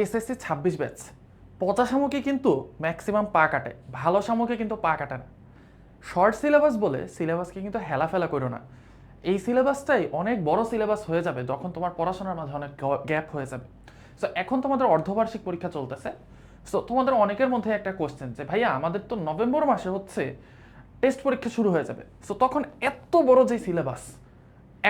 SSC ছাব্বিশ batch. পচা শামুকে কিন্তু ম্যাক্সিমাম পা কাটে, ভালো শামুকে কিন্তু পা কাটে না। শর্ট সিলেবাস বলে সিলেবাসকে কিন্তু হেলাফেলা করো না। এই সিলেবাসটাই অনেক বড় সিলেবাস হয়ে যাবে, যখন তোমার পড়াশোনার মাঝে অনেক গ্যাপ হয়ে যাবে। সো এখন তোমাদের অর্ধবার্ষিক পরীক্ষা চলতেছে। সো তোমাদের অনেকের মধ্যে একটা কোশ্চেন যে, ভাইয়া, আমাদের তো নভেম্বর মাসে হচ্ছে টেস্ট পরীক্ষা শুরু হয়ে যাবে। সো তখন এত বড় যে সিলেবাস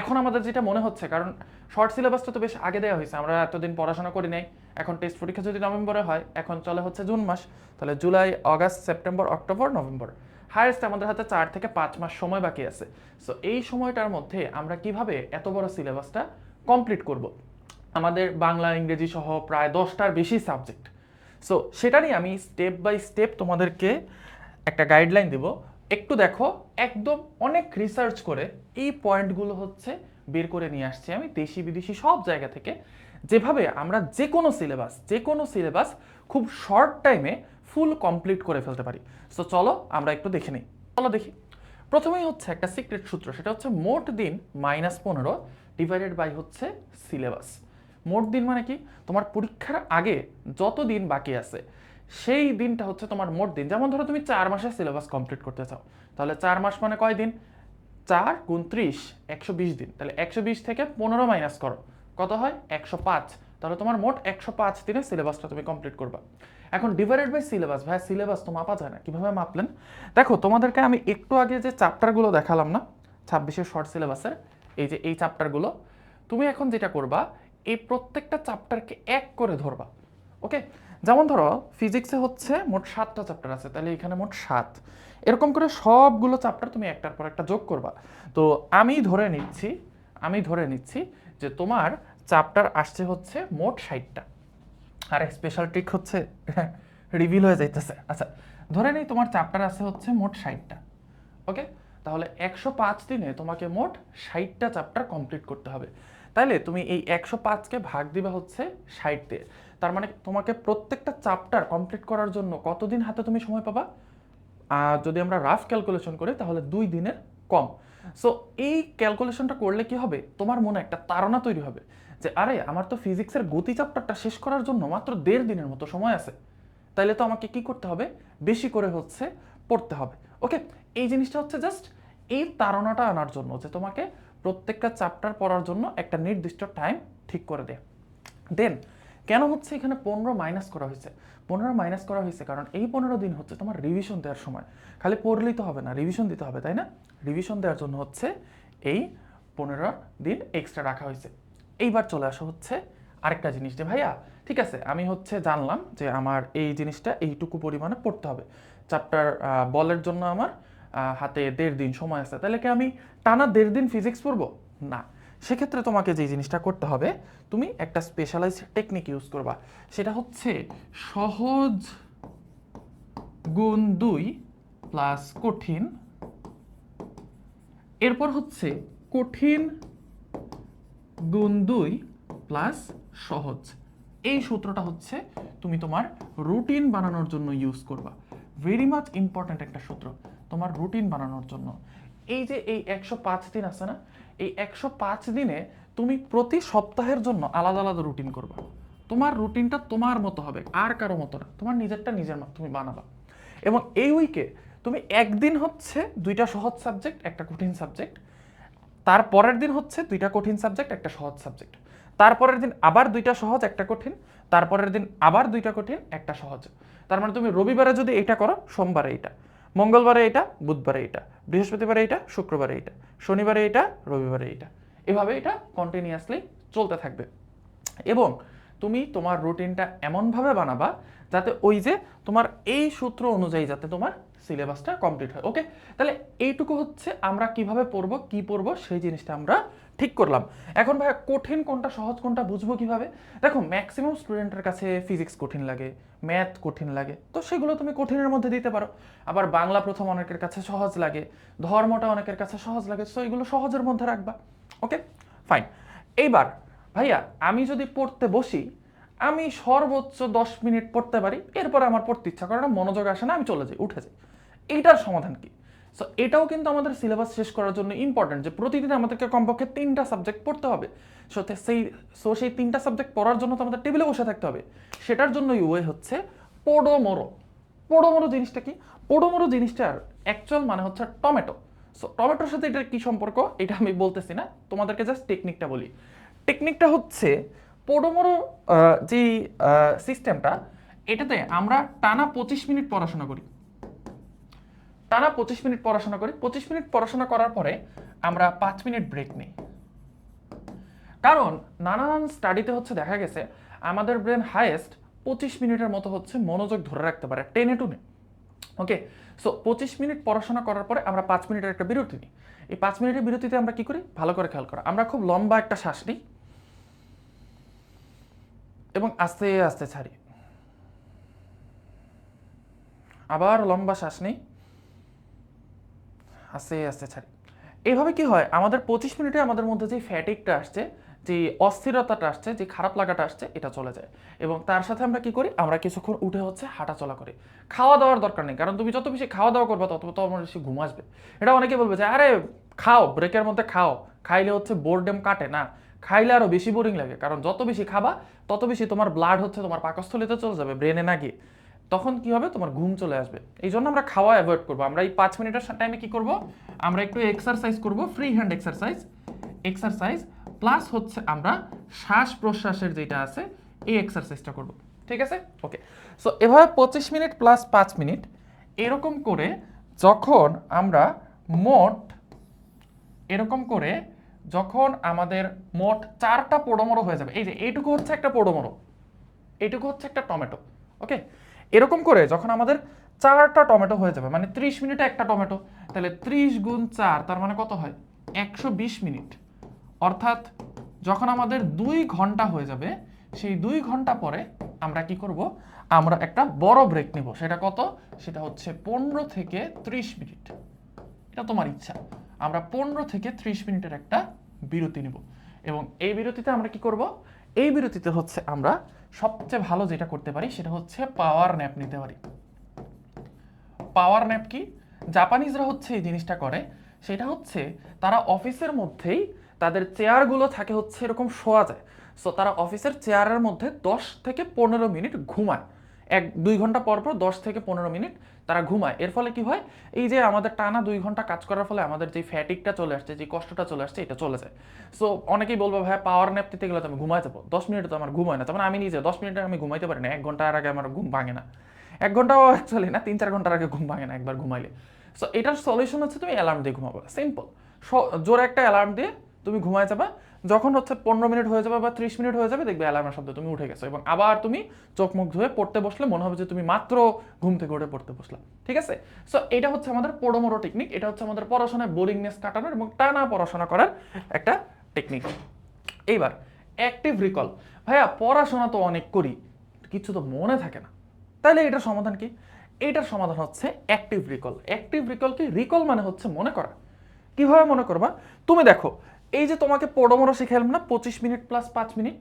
এখন আমাদের যেটা মনে হচ্ছে, কারণ শর্ট সিলেবাসটা তো বেশ আগে দেওয়া হয়েছে, আমরা এতদিন পড়াশোনা করি নাই। এখন টেস্ট পরীক্ষা যদি নভেম্বরে হয়, এখন চলে হচ্ছে জুন মাস, তাহলে July August September, October, November. Highest আমাদের হাতে চার থেকে পাঁচ মাস সময় বাকি আছে। সো এই সময়টার মধ্যে আমরা কীভাবে এত বড় সিলেবাসটা কমপ্লিট করব? আমাদের বাংলা, ইংরেজি সহ প্রায় দশটার বেশি সাবজেক্ট সো সেটা নিয়ে আমি স্টেপ বাই স্টেপ তোমাদেরকে একটা গাইডলাইন দেব। একটু দেখো, একদম অনেক রিসার্চ করে এই পয়েন্টগুলো হচ্ছে বের করে নিয়ে আসছি আমি, দেশি বিদেশি সব জায়গা থেকে। যেভাবে আমরা যে কোনো সিলেবাস যে কোনো সিলেবাস খুব শর্ট টাইমে ফুল কমপ্লিট করে ফেলতে পারি। সো চলো আমরা একটু দেখে নিই। চলো দেখি। প্রথমেই হচ্ছে একটা সিক্রেট সূত্র, সেটা হচ্ছে মোট দিন মাইনাস পনেরো ডিভাইডেড বাই হচ্ছে সিলেবাস মোট দিন মানে কি? তোমার পরীক্ষার আগে যত দিন বাকি আছে, সেই দিনটা হচ্ছে তোমার মোট দিন। যেমন ধরো তুমি চার মাসের সিলেবাস কমপ্লিট করতে চাও, তাহলে চার মাস মানে কয় দিন? চার গুণ ত্রিশ, একশো বিশ দিন। তাহলে একশো বিশ থেকে পনেরো মাইনাস করো। কত হয়? একশো পাঁচ। তাহলে তোমার মোট একশো পাঁচ দিনে সিলেবাসটা তুমি কমপ্লিট করবা। এখন ডিভাইডেড বাই সিলেবাস ভাই সিলেবাস তো মাপা যায় না। কীভাবে মাপলেন? দেখো, তোমাদেরকে আমি একটু আগে যে চ্যাপ্টারগুলো দেখালাম না, ছাব্বিশের শর্ট সিলেবাসের এই যে এই চ্যাপ্টারগুলো তুমি এখন যেটা করবা, এই প্রত্যেকটা চ্যাপ্টারকে এক করে ধরবা। ওকে যেমন ধরো ফিজিক্সে হচ্ছে মোট সাতটা চ্যাপ্টার আছে, তাহলে এখানে মোট সাত। এরকম করে সবগুলো চ্যাপ্টার তুমি একটার পর একটা যোগ করবা। তো আমি ধরে নিচ্ছি, আমি ধরে নিচ্ছি যে তোমার চ্যাপ্টার আসছে হচ্ছে মোট ষাটটা। আর স্পেশাল ট্রিক হচ্ছে রিভিল হয়ে যাইতেছে। আচ্ছা ধরে নেই তোমার চ্যাপ্টার আছে হচ্ছে মোট ষাটটা। ওকে তাহলে একশো পাঁচ দিনে তোমাকে মোট ষাটটা চ্যাপ্টার কমপ্লিট করতে হবে। তাইলে তুমি এই একশো পাঁচকে ভাগ দিবা হচ্ছে ষাট দিয়ে তার মানে তোমাকে প্রত্যেকটা চ্যাপ্টার কমপ্লিট করার জন্য কতদিন হাতে তুমি সময় পাবা? যদি আমরা রাফ ক্যালকুলেশন করি, তাহলে দুই দিনের কম। সো এই ক্যালকুলেশনটা করলে কি হবে? তোমার মনে একটা তাড়না তৈরি হবে যে, আরে, আমার তো ফিজিক্সের গতি চ্যাপ্টারটা শেষ করার জন্য মাত্র দেড় দিনের মতো সময় আছে। তাইলে তো আমাকে কি করতে হবে? বেশি করে হচ্ছে পড়তে হবে। ওকে এই জিনিসটা হচ্ছে জাস্ট এই তাড়নাটা আনার জন্য যে তোমাকে প্রত্যেকটা চ্যাপ্টার পড়ার জন্য একটা নির্দিষ্ট টাইম ঠিক করে দেয় দেন কেন হচ্ছে এখানে পনেরো মাইনাস করা হয়েছে? পনেরো মাইনাস করা হয়েছে কারণ এই পনেরো দিন হচ্ছে তোমার রিভিশন দেওয়ার সময়। খালি পড়লেই তো হবে না রিভিশন দিতে হবে, তাই না? রিভিশন দেওয়ার জন্য হচ্ছে এই পনেরো দিন এক্সট্রা রাখা হয়েছে। এইবার চলে আসা হচ্ছে আরেকটা জিনিস যে, ভাইয়া, ঠিক আছে, আমি হচ্ছে জানলাম যে আমার এই জিনিসটা এইটুকু পরিমাণে পড়তে হবে। চ্যাপ্টার বলের জন্য আমার হাতে দেড় দিন সময় আছে। তাহলে কি আমি টানা দেড় দিন ফিজিক্স পড়ব? না। সেক্ষেত্রে তোমাকে যে জিনিসটা করতে হবে, তুমি একটা স্পেশালাইজ টেকনিক ইউজ করবা। সেটা হচ্ছে সহজ গুণ দুই প্লাস কঠিন। এরপর হচ্ছে কঠিন গুণ দুই প্লাস সহজ। এই সূত্রটা হচ্ছে তুমি তোমার রুটিন বানানোর জন্য ইউজ করবা। ভেরি মাচ ইম্পর্ট্যান্ট একটা সূত্র। তোমার রুটিন বানানোর জন্য। এই যে এই একশো পাঁচ দিন আছে না, এই একশো পাঁচ দিনে তুমি প্রতি সপ্তাহের জন্য আলাদা আলাদা রুটিন করবা। তোমার রুটিনটা তোমার মতো হবে, আর কারও মতো না। তোমার নিজেরটা নিজের তুমি বানাবা। এবং এই উইকে তুমি একদিন হচ্ছে দুইটা সহজ সাবজেক্ট একটা কঠিন সাবজেক্ট তারপরের দিন হচ্ছে দুইটা কঠিন সাবজেক্ট একটা সহজ সাবজেক্ট তারপরের দিন আবার দুইটা সহজ, একটা কঠিন। তারপরের দিন আবার দুইটা কঠিন, একটা সহজ। তার মানে তুমি রবিবারে যদি এটা করো, সোমবারে এটা মঙ্গলবারে এটা, বুধবারে এটা, বৃহস্পতিবারে এটা, শুক্রবারে এটা, শনিবারে এটা, রবিবারে এটা। এভাবে এটা কন্টিনিউয়াসলি চলতে থাকবে। এবং তুমি তোমার রুটিনটা এমনভাবে বানাবা যাতে ওই যে তোমার এই সূত্র অনুযায়ী যাতে তোমার সিলেবাসটা কমপ্লিট হয়। ওকে তাহলে এইটুকু হচ্ছে আমরা কীভাবে পড়ব, কি পড়ব, সেই জিনিসটা আমরা ঠিক করলাম। এখন ভাই কঠিন কোনটা, সহজ কোনটা, বুঝব কীভাবে? দেখো ম্যাক্সিমাম স্টুডেন্টের কাছে ফিজিক্স কঠিন লাগে ম্যাথ কঠিন লাগে, তো সেগুলো তুমি কঠিনের মধ্যে দিতে পারো। আবার বাংলা প্রথম অনেকের কাছে সহজ লাগে, ধর্মটা অনেকের কাছে সহজ লাগে তো এগুলো সহজের মধ্যে রাখবা ওকে ফাইন এইবার, ভাইয়া, আমি যদি পড়তে বসি, আমি সর্বোচ্চ দশ মিনিট পড়তে পারি, এরপরে আমার পড়তে ইচ্ছা করে না, মনোযোগ আসে না, আমি চলে যাই, উঠে যাই। এইটার সমাধান কি? সো এটাও কিন্তু আমাদের সিলেবাস শেষ করার জন্য ইম্পর্টেন্ট যে প্রতিদিন আমাদেরকে কমপক্ষে তিনটা সাবজেক্ট পড়তে হবে। সো সেই সো সেই তিনটা সাবজেক্ট পড়ার জন্য তো আমাদের টেবিলে বসে থাকতে হবে। সেটার জন্য ওয়ে হচ্ছে পোডোমোরো পোডোমোরো জিনিসটা কি? পোডোমোরো জিনিসটার অ্যাকচুয়াল মানে হচ্ছে টমেটো সো টমেটোর সাথে এটার কি সম্পর্ক? এটা আমি বলতেছি না। তোমাদেরকে জাস্ট টেকনিকটা বলি। টেকনিকটা হচ্ছে পোডোমোরো যে সিস্টেমটা এটাতে আমরা টানা পঁচিশ মিনিট পড়াশোনা করি। টানা পঁচিশ মিনিট পড়াশোনা করি। পঁচিশ মিনিট পড়াশোনা করার পরে আমরা পাঁচ মিনিট ব্রেক নিই। কারণ নানান স্টাডিতে হচ্ছে দেখা গেছে, আমাদের ব্রেন হাইয়েস্ট পঁচিশ মিনিটের মতো হচ্ছে মনোযোগ ধরে রাখতে পারে, টেনে টুনে। ওকে সো পঁচিশ মিনিট পড়াশোনা করার পরে আমরা পাঁচ মিনিটের একটা বিরতি নিই। এই পাঁচ মিনিটের বিরতিতে আমরা কি করি? ভালো করে খেয়াল করা। আমরা খুব লম্বা একটা শ্বাস নিই এবং আস্তে আস্তে ছাড়ি। আবার লম্বা শ্বাস নিই। আস্তে আস্তে ছাড়ি। এইভাবে কি হয়? আমাদের পঁচিশ মিনিটে আমাদের মধ্যে যে ফ্যাটিকটা আসছে, যে অস্থিরতাটা আসছে, যে খারাপ লাগাটা আসছে, এটা চলে যায়। এবং তার সাথে আমরা কি করি? আমরা কিছুক্ষণ উঠে হচ্ছে হাঁটা চলা করি। খাওয়া দাওয়ার দরকার নেই। কারণ তুমি যত বেশি খাওয়া দাওয়া করবে, তত তোমার বেশি ঘুম আসবে। এটা অনেকে বলবে যে, আরে, খাও ব্রেকের মধ্যে খাও। খাইলে হচ্ছে বোরডেম কাটে না। খাইলে আরও বেশি বোরিং লাগে। কারণ যত বেশি খাবা, তত বেশি তোমার ব্লাড হচ্ছে তোমার পাকস্থলিতে চলে যাবে ব্রেনে না গিয়ে। তখন কি হবে? তোমার ঘুম চলে আসবে। এই জন্য আমরা খাওয়া অ্যাভয়েড করব। আমরা এই পাঁচ মিনিটের টাইমে কি করব? আমরা একটু এক্সারসাইজ করব free hand exercise exercise plus হচ্ছে আমরা শ্বাস প্রশ্বাসের যেটা আছে, এই এক্সারসাইজটা করব। ঠিক আছে? ওকে সো এভাবে পঁচিশ মিনিট প্লাস পাঁচ মিনিট, এরকম করে যখন আমরা মোট, এরকম করে যখন আমাদের মোট চারটা পোড়োমোড়ো হয়ে যাবে। এই যে, এইটুকু হচ্ছে একটা পোড়োমোড়ো। এইটুকু হচ্ছে একটা টমেটো। ওকে এরকম করে যখন আমাদের চারটা টমেটো হয়ে যাবে মানে ত্রিশ মিনিটে একটা টমেটো, তাহলে ত্রিশ গুণ চার, তার মানে কত হয়? একশো বিশ মিনিট। অর্থাৎ যখন আমাদের দুই ঘণ্টা হয়ে যাবে, সেই দুই ঘণ্টা পরে আমরা কি করব? আমরা একটা বড় ব্রেক নেব। সেটা কত? সেটা হচ্ছে পনেরো থেকে ত্রিশ মিনিট। এটা তোমার ইচ্ছা। আমরা পনেরো থেকে ত্রিশ মিনিটের একটা বিরতি নেব। এবং এই বিরতিতে আমরা কি করব? এই বিরতিতে হচ্ছে আমরা সবচেয়ে ভালো যেটা করতে পারি সেটা হচ্ছে পাওয়ার ন্যাপ নিতে পারি। পাওয়ার ন্যাপ কি? জাপানিজরা হচ্ছে এই জিনিসটা করে, সেটা হচ্ছে তারা অফিসের মধ্যেই তাদের চেয়ারগুলো থাকে হচ্ছে এরকম শোয়া যায়। সো তারা অফিসের চেয়ারের মধ্যে দশ থেকে পনেরো মিনিট ঘুমায়। এক, দুই ঘণ্টা পর পর দশ থেকে পনেরো মিনিট তারা ঘুমায়। এর ফলে কি হয়? এই যে আমাদের টানা দুই ঘণ্টা কাজ করার ফলে আমাদের যে ফ্যাটিকটা চলে আসছে, যে কষ্টটা চলে আসছে, এটা চলে যায়। সো অনেকেই বলব ভাই পাওয়ার ন্যাপ দিতে গেলে তো আমি ঘুমাই যাব। দশ মিনিট তো আমার ঘুমায় না। তার মানে আমি নিজে, দশ মিনিটে আমি ঘুমাইতে পারি না। এক ঘণ্টার আগে আমার ঘুম ভাঙে না। এক ঘন্টাও অ্যাকচুয়ালি না, তিন চার ঘণ্টার আগে ঘুম ভাঙে না একবার ঘুমাইলে। সো এটার সলিউশন হচ্ছে তুমি অ্যালার্ম দিয়ে ঘুমাবো। সিম্পল জোরে একটা অ্যালার্ম দিয়ে তুমি ঘুমায় যাবা, যখন হচ্ছে পনেরো মিনিট হয়ে যাবে বা ত্রিশ মিনিট হয়ে যাবে, দেখবে অ্যালার্মের শব্দ তুমি উঠে গেছো। এবং আবার তুমি চোখ মুখ ধুয়ে পড়তে বসলে মনে হবে যে তুমি মাত্র ঘুম থেকে উঠে পড়তে বসলা। ঠিক আছে? সো এটা হচ্ছে আমাদের পোড়োমোড়ো টেকনিক এটা হচ্ছে আমাদের পড়াশোনায় বোরিংনেস কাটানোর এবং টানা পড়াশোনা করার একটা টেকনিক এইবার অ্যাক্টিভ রিকল ভাইয়া, পড়াশোনা তো অনেক করি, কিছু তো মনে থাকে না। তাহলে এটার সমাধান কি? এটার সমাধান হচ্ছে অ্যাক্টিভ রিকল অ্যাক্টিভ রিকল কি? রিকল মানে হচ্ছে মনে করা। কীভাবে মনে করবা? তুমি দেখো এই যে তোমাকে পোড়োমোড়ো শিখাইলাম না, পঁচিশ মিনিট প্লাস পাঁচ মিনিট,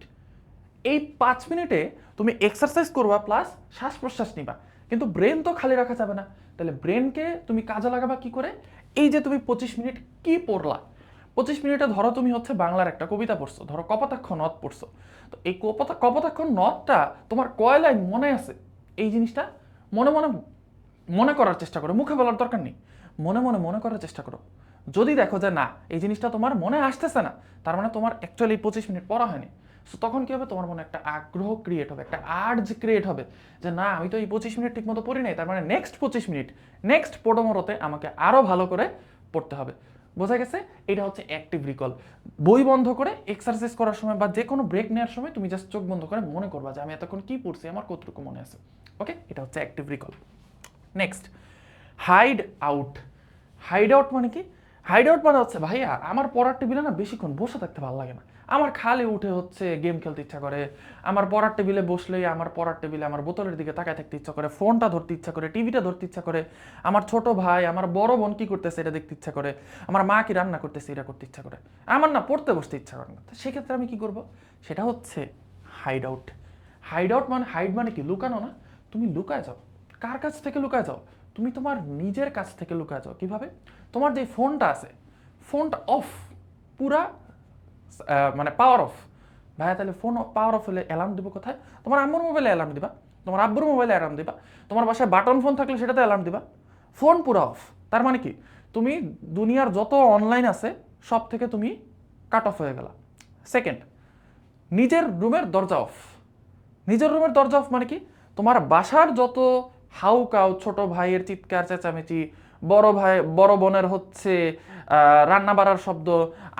এই পাঁচ মিনিটে তুমি এক্সারসাইজ করবা প্লাস শ্বাস প্রশ্বাস নিবা। কিন্তু ব্রেন তো খালি রাখা যাবে না। তাহলে ব্রেনকে তুমি কাজে লাগাবা কি করে? এই যে তুমি পঁচিশ মিনিট কি পড়লা? পঁচিশ মিনিটে ধরো তুমি হচ্ছে বাংলার একটা কবিতা পড়ছো, ধরো কপতাক্ষ নদ পড়ছো। তো এই কপোতা কপোতাক্ষ নদটা তোমার কয় লাইন মনে আছে? এই জিনিসটা মনে মনে মনে করার চেষ্টা করো, মুখে বলার দরকার নেই। মনে মনে মনে করার চেষ্টা করো। যদি দেখো যে না, এই জিনিসটা তোমার মনে আসতেছে না, তার মানে তোমার অ্যাকচুয়ালি পঁচিশ মিনিট পড়া হয়নি। সো তখন কি হবে? তোমার মনে একটা আগ্রহ ক্রিয়েট হবে, একটা আর্জ ক্রিয়েট হবে যে না, আমি তো এই পঁচিশ মিনিট ঠিক মতো পড়ি নাই, তার মানে নেক্সট পঁচিশ মিনিট নেক্সট পোডোমোরোতে আমাকে আরও ভালো করে পড়তে হবে। বোঝা গেছে? এটা হচ্ছে অ্যাক্টিভ রিকল বই বন্ধ করে এক্সারসাইজ করার সময় বা যে কোনো ব্রেক নেওয়ার সময় তুমি জাস্ট চোখ বন্ধ করে মনে করবা যে আমি এতক্ষণ কি পড়ছি, আমার কতটুকু মনে আছে। ওকে এটা হচ্ছে active recall next hide out hide out মানে কি? হাইড আউট মানে হচ্ছে ভাইয়া। আমার পড়ার টেবিলে না বেশিক্ষণ বসে থাকতে ভালো লাগে না। আমার খালি উঠে হচ্ছে গেম খেলতে ইচ্ছা করে। আমার পড়ার টেবিলে বসলেই আমার পড়ার টেবিলে আমার বোতলের দিকে তাকায় থাকতে ইচ্ছা করে, ফোনটা ধরতে ইচ্ছা করে, টিভিটা ধরতে ইচ্ছা করে। আমার ছোট ভাই, আমার বড় বোন কি করতেছে এটা দেখতে ইচ্ছা করে। আমার মা কি রান্না করতেছে এটা করতে ইচ্ছা করে। আমার না পড়তে বসতে ইচ্ছা করে না। তো সেক্ষেত্রে আমি কি করব? সেটা হচ্ছে হাইড আউট হাইড আউট মানে হাইড মানে কি? লুকানো না? তুমি লুকায় যাও। কার কাছ থেকে লুকায় যাও? তুমি তোমার নিজের কাছ থেকে লুকায় যাও। কীভাবে? তোমার যে ফোনটা আছে, ফোনটা অফ পুরা মানে পাওয়ার অফ ভাইয়া, তাহলে ফোন পাওয়ার অফ হলে অ্যালার্ম দিব কোথায়? তোমার আম্মুর মোবাইলে অ্যালার্ম দিবা, তোমার আব্বুর মোবাইলে অ্যালার্ম দিবা, তোমার বাসায় বাটন ফোন থাকলে সেটাতে অ্যালার্ম দিবা। ফোন পুরা অফ তার মানে কি? তুমি দুনিয়ার যত অনলাইন আছে সব থেকে তুমি কাট অফ হয়ে গেলা। সেকেন্ড নিজের রুমের দরজা অফ নিজের রুমের দরজা অফ মানে কি? তোমার বাসার যত হাউ কাউ ছোট ভাইয়ের চিৎকার, চেঁচামেচি বড় ভাই, বড় বোনের হচ্ছে রান্না বাড়ার শব্দ,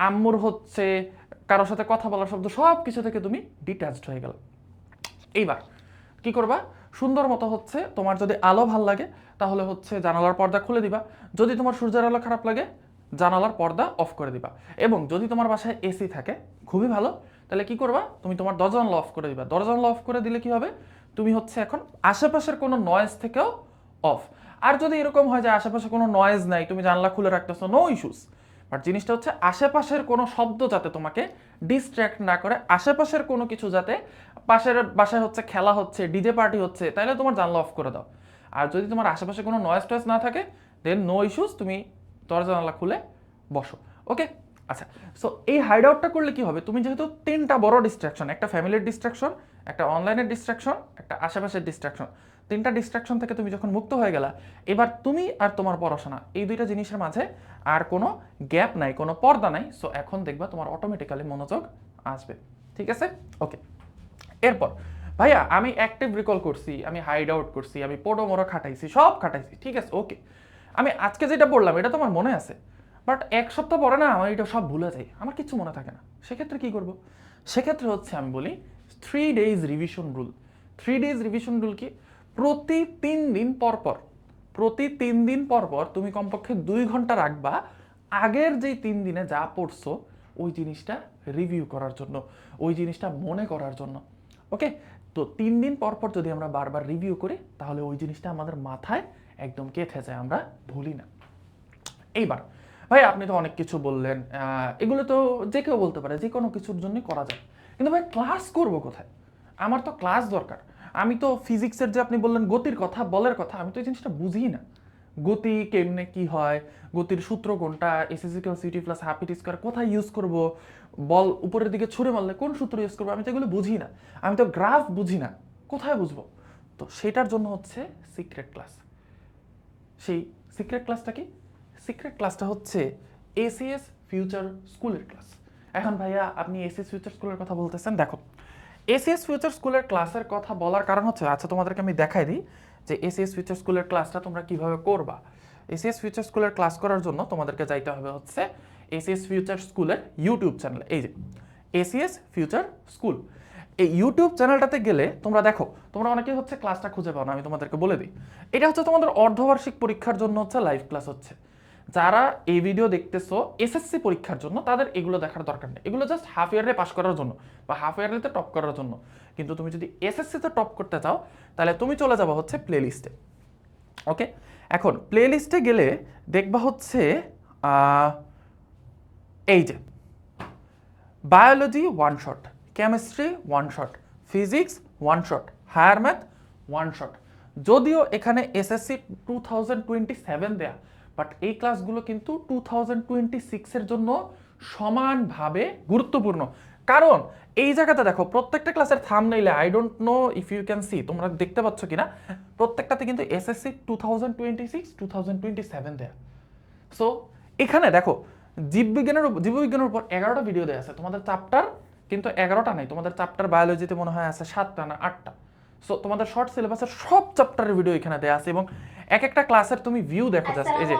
আম্মুর হচ্ছে, কারোর সাথে কথা বলার শব্দ সব কিছু থেকে তুমি ডিট্যাচড হয়ে গেল। এইবার কি করবা? সুন্দর মতো হচ্ছে তোমার যদি আলো ভালো লাগে, তাহলে হচ্ছে জানালার পর্দা খুলে দিবা। যদি তোমার সূর্যের আলো খারাপ লাগে, জানালার পর্দা অফ করে দিবা। এবং যদি তোমার বাসায় এসি থাকে, খুবই ভালো, তাহলে কি করবা? তুমি তোমার দরজা অফ করে দিবা। দরজা অফ করে দিলে কি হবে? তুমি হচ্ছে এখন আশেপাশের কোনো নয়েজ থেকেও অফ আর যদি এরকম হয় যে আশেপাশে কোনো নয়েজ নাই, তুমি জানলা খুলে রাখতেছো নো ইস্যুস বাট জিনিসটা হচ্ছে আশেপাশের কোনো শব্দ যাতে তোমাকে ডিস্ট্র্যাক্ট না করে, আশেপাশের কোনো কিছু যাতে পাশের বাসায় হচ্ছে খেলা হচ্ছে ডিজে পার্টি হচ্ছে তাহলে তোমার জানলা অফ করে দাও। আর যদি তোমার আশেপাশে কোনো নয়েজ টয়েজ না থাকে দেন নো ইস্যুস তুমি দরজা জানলা খুলে বসো। ওকে আচ্ছা সো এই হাইড আউটটা করলে কি হবে? তুমি যেহেতু তিনটা বড় ডিস্ট্রাকশন একটা ফ্যামিলির ডিস্ট্রাকশন একটা অনলাইনের ডিস্ট্রাকশন একটা আশেপাশের ডিস্ট্রাকশন তিনটা ডিস্ট্রাকশন থেকে তুমি যখন মুক্ত হয়ে গেলা, এবার তুমি আর তোমার পড়াশোনা, এই দুইটা জিনিসের মাঝে আর কোনো গ্যাপ নাই, কোনো পর্দা নাই। সো এখন দেখবা তোমার অটোমেটিক্যালি মনোযোগ আসবে। ঠিক আছে? ওকে এরপর, ভাইয়া, আমি অ্যাক্টিভ রিকল করছি, আমি হাইড আউট করছি, আমি পোডোমোরো খাটাইছি, সব খাটাইছি। ঠিক আছে? ওকে আমি আজকে যেটা বললাম, এটা তোমার মনে আছে। বাট এক সপ্তাহ পরে না, আমার এটা সব ভুলে যায়। আমার কিছু মনে থাকে না। সেক্ষেত্রে কি করব? সেক্ষেত্রে হচ্ছে আমি বলি three days revision rule three days revision rule কি? প্রতি তিন দিন পর পর, প্রতি তিন দিন পর পর তুমি কমপক্ষে দুই ঘণ্টা রাখবা আগের যেই তিন দিনে যা পড়ছো, ওই জিনিসটা রিভিউ করার জন্য, ওই জিনিসটা মনে করার জন্য ওকে তো তিন দিন পর পর যদি আমরা বারবার রিভিউ করি, তাহলে ওই জিনিসটা আমাদের মাথায় একদম গেঁথে যায়, আমরা ভুলি না। এইবার, ভাই আপনি তো অনেক কিছু বললেন এগুলো তো যে কেউ বলতে পারে, যে কোনো কিছুর জন্যই করা যায়। কিন্তু ভাই ক্লাস করব কোথায়? আমার তো ক্লাস দরকার। আমি তো ফিজিক্সের যে আপনি বললেন গতির কথা, বলের কথা, আমি তো এই জিনিসটা বুঝি না। গতি কেমনে কি হয়, গতির সূত্র কোনটা এসিসিক্যাল সিটি প্লাস হাফ স্কোয়ার কোথায় ইউজ করব, বল উপরের দিকে ছুঁড়ে মারলে কোন সূত্র ইউজ করব, আমি তো এগুলো বুঝি না। আমি তো গ্রাফ বুঝি না, কোথায় বুঝব? তো সেটার জন্য হচ্ছে সিক্রেট ক্লাস সেই সিক্রেট ক্লাসটা কি? সিক্রেট ক্লাসটা হচ্ছে এসিএস ফিউচার স্কুলের ক্লাস এখন ভাইয়া, আপনি এসিএস ফিউচার স্কুলের কথা বলতেছেন, দেখো। এসিএস ফিউচার স্কুলের ক্লাসের কথা বলার কারণ হচ্ছে আচ্ছা তোমাদেরকে আমি দেখাই দিই যে এসিএস ফিউচার স্কুলের ক্লাসটা তোমরা কীভাবে করবা। এসিএস ফিউচার স্কুলের ক্লাস করার জন্য তোমাদেরকে যাইতে হবে হচ্ছে এসিএস ফিউচার স্কুলের ইউটিউব চ্যানেল এই যে এসিএস ফিউচার স্কুল এই ইউটিউব চ্যানেলটাতে গেলে তোমরা দেখো, তোমরা অনেকেই হচ্ছে ক্লাসটা খুঁজে পাও না, আমি তোমাদেরকে বলে দিই। এটা হচ্ছে তোমাদের অর্ধবার্ষিক পরীক্ষার জন্য হচ্ছে লাইভ ক্লাস হচ্ছে। যারা এই ভিডিও দেখতেছো এসএসসি পরীক্ষার জন্য তাদের এগুলো দেখার দরকার নেই। এগুলো জাস্ট হাফ ইয়ারে পাস করার জন্য বা হাফ ইয়ারলিতে টপ করার জন্য। কিন্তু তুমি যদি এসএসসিতে টপ করতে চাও, তাহলে তুমি চলে যাব হচ্ছে প্লে লিস্টে ওকে এখন প্লে লিস্টে গেলে দেখবা হচ্ছে এই যে biology one shot chemistry one shot physics one shot higher math one shot যদিও এখানে SSC two thousand twenty seven দেয়া বাট এই ক্লাসগুলো কিন্তু টু থাউজেন্ড টোয়েন্টি সিক্সের জন্য সমানভাবে গুরুত্বপূর্ণ। কারণ এই জায়গাতে দেখো, প্রত্যেকটা ক্লাসের থাম নাইলে I don't know if you can see তোমরা দেখতে পাচ্ছ কিনা, প্রত্যেকটাতে কিন্তু SSC two thousand twenty six two thousand twenty seven so এখানে দেখো, জীববিজ্ঞানের জীববিজ্ঞানের উপর এগারোটা ভিডিও দেওয়া আছে। তোমাদের চ্যাপ্টার কিন্তু এগারোটা নাই, তোমাদের চ্যাপ্টার বায়োলজিতে মনে হয় আছে সাতটা না আটটা। সো তোমাদের শর্ট সিলেবাসের সব চ্যাপ্টারের ভিডিও এখানে দেওয়া আছে এবং এক একটা ক্লাসের তুমি ভিউ দেখো জাস্ট এই যে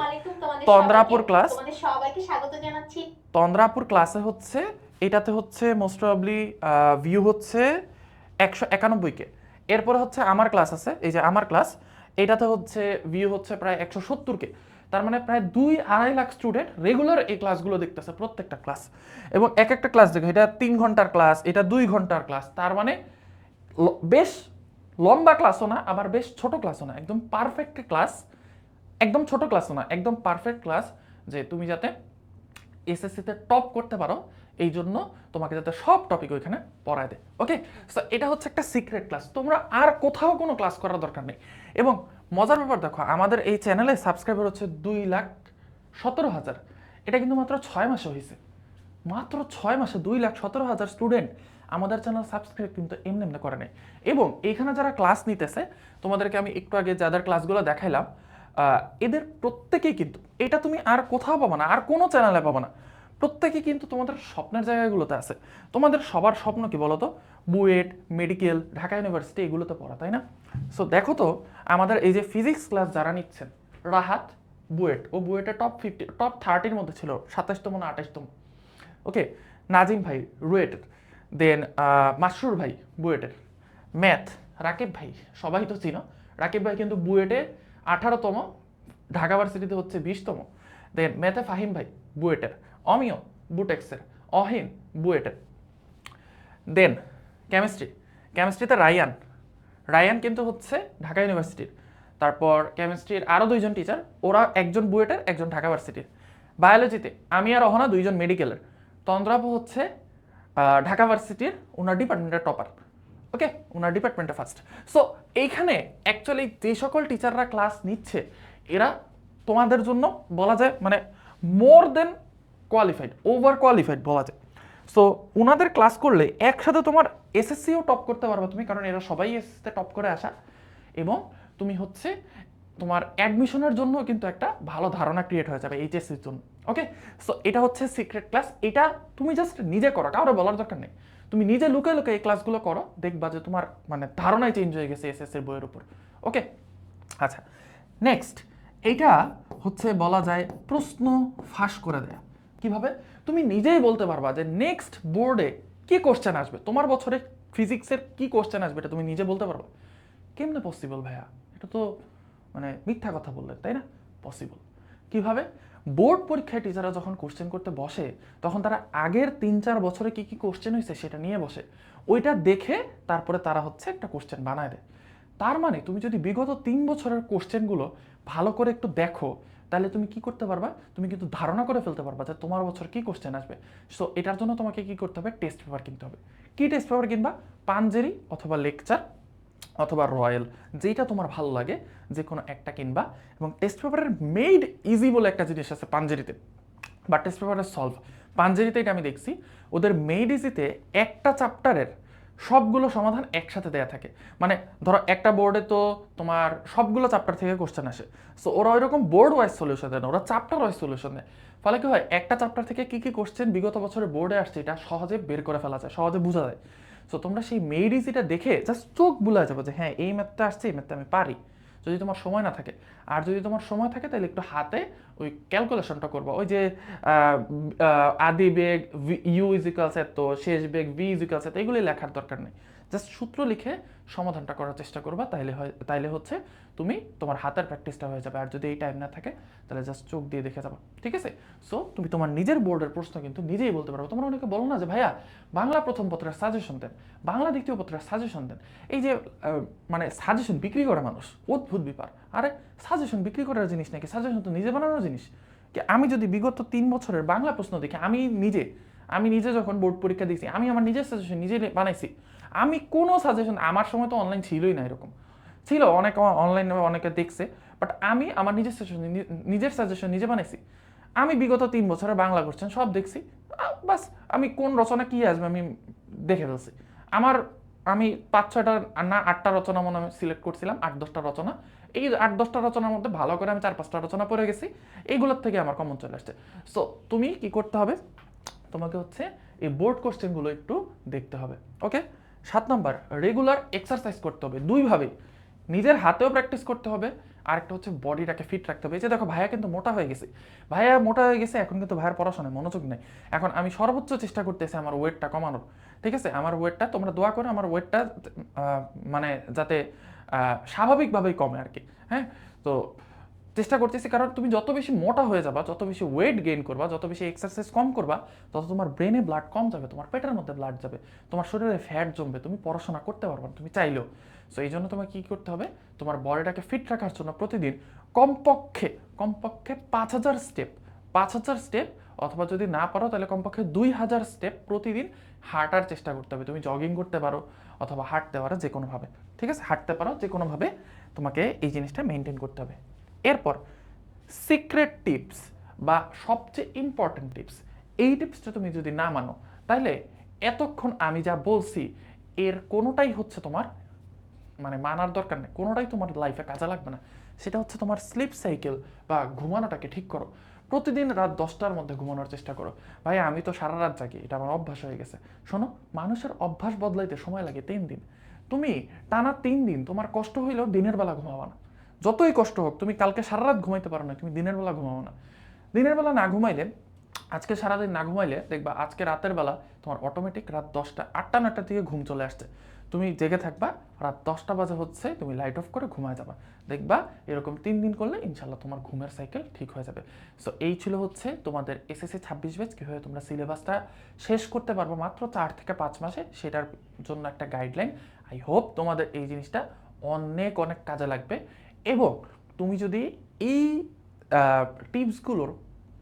তন্দ্রাপুর ক্লাস। তোমাদের সবাইকে স্বাগত জানাচ্ছি। তন্দ্রাপুর ক্লাসে হচ্ছে এটাতে হচ্ছে মোস্ট প্রবলি ভিউ হচ্ছে একশো একানব্বইকে এরপরে হচ্ছে আমার ক্লাস আছে এই যে আমার ক্লাস এটাতে হচ্ছে ভিউ হচ্ছে প্রায় একশো সত্তরকে তার মানে প্রায় দুই আড়াই লাখ স্টুডেন্ট রেগুলার এই ক্লাসগুলো দেখতেছে প্রত্যেকটা ক্লাস এবং এক একটা ক্লাস দেখো এটা তিন ঘণ্টার ক্লাস এটা দুই ঘণ্টার ক্লাস তার মানে বেশ লম্বা ক্লাসও না, আবার বেশ ছোট ক্লাসও না, একদম পারফেক্ট ক্লাস একদম ছোট ক্লাসও না, একদম পারফেক্ট ক্লাস যে তুমি যাতে এসএসসিতে টপ করতে পারো, এই জন্য তোমাকে যাতে সব টপিক ওইখানে পড়ায় দেয় ওকে সো এটা হচ্ছে একটা সিক্রেট ক্লাস তোমরা আর কোথাও কোনো ক্লাস করার দরকার নেই। এবং মজার ব্যাপার দেখো, আমাদের এই চ্যানেলে সাবস্ক্রাইবার হচ্ছে দুই লাখ সতেরো হাজার, এটা কিন্তু মাত্র ছয় মাসে হয়েছে, মাত্র ছয় মাসে দুই লাখ সতেরো হাজার স্টুডেন্ট আমাদের চ্যানেল সাবস্ক্রাইব কিন্তু এমনি এমনি করে নেই। এবং এখানে যারা ক্লাস নিতেছে, তোমাদেরকে আমি একটু আগে যাদের ক্লাসগুলো দেখাইলাম এদের প্রত্যেকেই কিন্তু, এটা তুমি আর কোথাও পাবো না, আর কোনো চ্যানেলে পাবো না। প্রত্যেকে কিন্তু তোমাদের স্বপ্নের জায়গাগুলোতে আছে। তোমাদের সবার স্বপ্ন কি বলো তো বুয়েট, মেডিকেল, ঢাকা ইউনিভার্সিটি এগুলোতে পড়া, তাই না? সো দেখো তো, আমাদের এই যে ফিজিক্স ক্লাস যারা নিচ্ছেন, রাহাত, বুয়েট, ও বুয়েটের টপ ফিফটি টপ থার্টির মধ্যে ছিল, সাতাশতম না আঠাশতম। ওকে নাজিম ভাই, রুয়েটের। দেন মাসরুর ভাই, বুয়েটের। ম্যাথ, রাকিব ভাই, সবাই তো চিনো। রাকিব ভাই কিন্তু বুয়েটে আঠারোতম, ঢাকা ভার্সিটিতে হচ্ছে বিশতম। দেন ম্যাথে ফাহিম ভাই, বুয়েটের। অমিয়, বুটেক্সের। অহিন, বুয়েটের। দেন কেমিস্ট্রি কেমিস্ট্রিতে রায়ান। রায়ান কিন্তু হচ্ছে ঢাকা ইউনিভার্সিটির। তারপর কেমিস্ট্রির আরও দুইজন টিচার ওরা একজন বুয়েটের, একজন ঢাকা ভার্সিটির। বায়োলজিতে আমি আর অহনা দুইজন মেডিকেলের তন্দ্রাভ হচ্ছে ঢাকা ভার্সিটির ওনার ডিপার্টমেন্টের টপার ওকে ওনার ডিপার্টমেন্টে ফার্স্ট সো এইখানে অ্যাকচুয়ালি যে সকল টিচাররা ক্লাস নিচ্ছে, এরা তোমাদের জন্য বলা যায় মানে more than qualified over qualified বলা যায়। সো ওনাদের ক্লাস করলে একসাথে তোমার এসএসসিও টপ করতে পারবে তুমি, কারণ এরা সবাই এসএসসিতে টপ করে আসা। এবং তুমি হচ্ছে তোমার অ্যাডমিশনের জন্য কিন্তু একটা ভালো ধারণা ক্রিয়েট হয়ে যাবে এইচএসসির জন্য। ওকে সো এটা হচ্ছে সিক্রেট ক্লাস এটা তুমি জাস্ট নিজে করো, কাউরে বলার দরকার নেই। তুমি নিজে লুকে লুকে এই ক্লাসগুলো করো, দেখবা যে তোমার মানে ধারণাই চেঞ্জ হয়ে গেছে এসএসসির বইয়ের উপর। ওকে আচ্ছা নেক্সট এইটা হচ্ছে বলা যায় প্রশ্ন ফাঁস করে দেয়া। কীভাবে? তুমি নিজেই বলতে পারবা যে নেক্সট বোর্ডে কি কোশ্চেন আসবে? তোমার বছরে ফিজিক্সের কি কোশ্চেন আসবে এটা তুমি নিজে বলতে পারবে? কেমনে পসিবল ভাইয়া? এটা তো মানে মিথ্যা কথা বললেন, তাই না? পসিবল কীভাবে? বোর্ড পরীক্ষায় টিচাররা যখন কোশ্চেন করতে বসে, তখন তারা আগের তিন চার বছরে কি কি কোশ্চেন হয়েছে সেটা নিয়ে বসে। ওইটা দেখে তারপরে তারা হচ্ছে একটা কোশ্চেন বানায় দেয়। তার মানে তুমি যদি বিগত তিন বছরের কোশ্চেনগুলো ভালো করে একটু দেখো, তাহলে তুমি কি করতে পারবা? তুমি কিন্তু ধারণা করে ফেলতে পারবা যে তোমার বছর কি কোশ্চেন আসবে। সো এটার জন্য তোমাকে কি করতে হবে? টেস্ট পেপার কিনতে হবে। কি টেস্ট পেপার কিনবা? পাঞ্জেরি অথবা লেকচার অথবা রয়্যাল যেটা তোমার ভালো লাগে যে কোনো একটা কিনবা এবং টেস্ট পেপারের মেড ইজি বলে একটা জিনিস আছে পাঞ্জেরিতে বা টেস্ট পেপারের সলভ পাঞ্জেরিতে এটা আমি দেখছি, ওদের মেড ইজিতে একটা চ্যাপ্টারের সবগুলো সমাধান একসাথে দেয়া থাকে। মানে ধরো একটা বোর্ডে তো তোমার সবগুলো চ্যাপ্টার থেকে কোশ্চেন আসে। সো ওরা ওইরকম বোর্ড ওয়াইজ সলিউশন দেয় না, ওরা চ্যাপ্টার ওয়াইজ সলিউশন দেয়। ফলে কি হয়, একটা চ্যাপ্টার থেকে কি কি কোশ্চেন বিগত বছরে বোর্ডে আসছে, এটা সহজে বের করে ফেলা যায়, সহজে বোঝা যায়। সো তোমরা সেই মেড ইজিটা দেখে জাস্ট চোখ বুলা যাব যে হ্যাঁ এই ম্যাথটা আসছে, এই ম্যাথটা আমি পারি। যদি তোমার সময় না থাকে। আর যদি তোমার সময় থাকে, তাহলে একটু হাতে ওই ক্যালকুলেশনটা করব। ওই যে আদি বেগ ইউ ইজিক্যালস এত শেষ বেগ ভি ইজিক্যালস এত এগুলি লেখার দরকার নেই। জাস্ট সূত্র লিখে সমাধানটা করার চেষ্টা করবা, তাইলে হয়, তাইলে হচ্ছে তুমি তোমার হাতের প্র্যাকটিসটা হয়ে যাবে। আর যদি এই টাইম না থাকে, তাহলে জাস্ট চোখ দিয়ে দেখে যাব, ঠিক আছে? সো তুমি তোমার নিজের বোর্ডের প্রশ্ন কিন্তু নিজেই বলতে পারবে। তোমরা অনেকে বলো না যে, ভাইয়া, বাংলা প্রথম পত্রের সাজেশন দেন, বাংলা দ্বিতীয় পত্রের সাজেশন দেন। এই যে মানে সাজেশন বিক্রি করে মানুষ, অদ্ভুত ব্যাপার। আরে সাজেশন বিক্রি করার জিনিস নাকি? সাজেশন তো নিজে বানানোর জিনিস। কি আমি যদি বিগত তিন বছরের বাংলা প্রশ্ন দেখি, আমি নিজে আমি নিজে যখন বোর্ড পরীক্ষা দিয়েছি, আমি আমার নিজের সাজেশন নিজে বানাইছি আমি কোনো সাজেশন আমার সময় তো অনলাইন ছিলই না এরকম। ছিল, অনেক অনলাইনে অনেকে দেখছে বাট আমি আমার নিজের সাজেশন নিজের সাজেশন নিজে বানাইছি। আমি বিগত তিন বছরের বাংলা করছেন, সব দেখছি। বাস, আমি কোন রচনা কি আসবে আমি দেখে ফেলছি। আমার, আমি পাঁচ ছয়টা, না, আটটা রচনা মনে আমি সিলেক্ট করছিলাম, আট দশটা রচনা। এই আট দশটা রচনার মধ্যে ভালো করে আমি চার পাঁচটা রচনা পড়ে গেছি। এইগুলোর থেকে আমার কমন চলে আসছে। সো তুমি কি করতে হবে? তোমাকে হচ্ছে এই বোর্ড কোশ্চেনগুলো একটু দেখতে হবে ওকে সাত নম্বর রেগুলার এক্সারসাইজ করতে হবে। দুইভাবে নিজের হাতেও প্র্যাকটিস করতে হবে আর একটা হচ্ছে বডিটাকে ফিট রাখতে হবে। এই যে দেখো, ভাইয়া কিন্তু মোটা হয়ে গেছে। ভাইয়া মোটা হয়ে গেছে, এখন কিন্তু ভাইয়ার পড়াশোনায় মনোযোগ নেই। এখন আমি সর্বোচ্চ চেষ্টা করতেছি আমার ওয়েটটা কমানোর। ঠিক আছে? আমার ওয়েটটা তোমরা দোয়া করো, আমার ওয়েটটা মানে যাতে স্বাভাবিকভাবেই কমে আর কি। হ্যাঁ? তো চেষ্টা করতেছি, কারণ তুমি যত বেশি মোটা হয়ে যাবা, যত বেশি ওয়েট গেইন করবা, যত বেশি এক্সারসাইজ কম করবা, তত তোমার ব্রেনে ব্লাড কম যাবে, তোমার পেটের মধ্যে ব্লাড যাবে, তোমার শরীরে ফ্যাট জমবে, তুমি পড়াশোনা করতে পারবে না, তুমি চাইলেও। সো এই জন্য তোমাকে কী করতে হবে? তোমার বডিটাকে ফিট রাখার জন্য প্রতিদিন কমপক্ষে কমপক্ষে পাঁচ হাজার স্টেপ পাঁচ হাজার স্টেপ অথবা যদি না পারো, তাহলে কমপক্ষে দুই হাজার স্টেপ প্রতিদিন হাঁটার চেষ্টা করতে হবে। তুমি জগিং করতে পারো, অথবা হাঁটতে পারো যে কোনোভাবে ঠিক আছে? হাঁটতে পারো যে কোনোভাবে তোমাকে এই জিনিসটা মেনটেন করতে হবে। এরপর সিক্রেট টিপস বা সবচেয়ে ইম্পর্টেন্ট টিপস এই টিপসটা তুমি যদি না মানো তাহলে এতক্ষণ আমি যা বলছি, এর কোনোটাই হচ্ছে তোমার মানে মানার দরকার নেই, কোনোটাই তোমার লাইফে কাজে লাগবে না। সেটা হচ্ছে তোমার স্লিপ সাইকেল বা ঘুমানোটাকে ঠিক করো। প্রতিদিন রাত দশটার মধ্যে ঘুমানোর চেষ্টা করো। ভাই, আমি তো সারা রাত জাগি, এটা আমার অভ্যাস হয়ে গেছে। শোনো, মানুষের অভ্যাস বদলাইতে সময় লাগে তিন দিন। তুমি টানা তিন দিন, তোমার কষ্ট হইলেও দিনের বেলা ঘুমাবা না। যতই কষ্ট হোক, তুমি কালকে সারা রাত ঘুমাইতে পারো না, তুমি দিনের বেলা ঘুমাবো না। দিনের বেলা না ঘুমাইলে, আজকে সারাদিন না ঘুমাইলে, দেখবা আজকে রাতের বেলা তোমার অটোমেটিক রাত দশটা, আটটা নটার দিকে ঘুম চলে আসছে। তুমি জেগে থাকবা, রাত দশটা বাজে হচ্ছে, তুমি লাইট অফ করে ঘুমায় যাবা। দেখবা এরকম তিন দিন করলে ইনশাল্লাহ তোমার ঘুমের সাইকেল ঠিক হয়ে যাবে। সো এই ছিল হচ্ছে তোমাদের এসএসসি ছাব্বিশ ব্যাচ কীভাবে তোমরা সিলেবাসটা শেষ করতে পারব মাত্র চার থেকে পাঁচ মাসে, সেটার জন্য একটা গাইডলাইন আই হোপ তোমাদের এই জিনিসটা অনেক অনেক কাজে লাগবে। এবং তুমি যদি এই টিপসগুলোর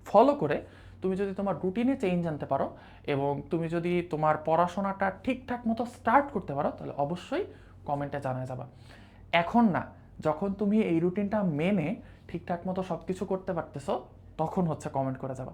ফলো করে তুমি যদি তোমার রুটিনে চেঞ্জ আনতে পারো এবং তুমি যদি তোমার পড়াশোনাটা ঠিকঠাক মতো স্টার্ট করতে পারো, তাহলে অবশ্যই কমেন্টে জানা যাবে। এখন না, যখন তুমি এই রুটিনটা মেনে ঠিকঠাক মতো সব কিছু করতে পারতেছো, তখন হচ্ছে কমেন্ট করে যাবা।